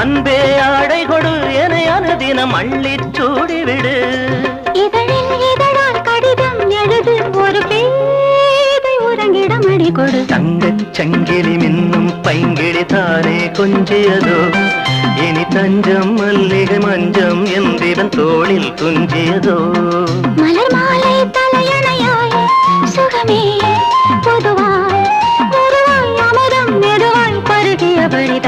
அன்பே ஆடை கொடு என அனுதினம் அள்ளி சூடிவிடு கடிதம் எழுது ஒரு பேதை உறங்கிடம் அடி கொடு தங்கச் சங்கிலி மின்னும் பைங்கிழி தானே கொஞ்சியதோ இனி தஞ்சம் மல்லிகை மஞ்சம் என்றிவன் தோளில் துஞ்சியதோ. மலர் மாலை தலையணையாய் சுகமே பொதுவாய் முருவாய் அமுதம் மெதுவாய் பருகியபடி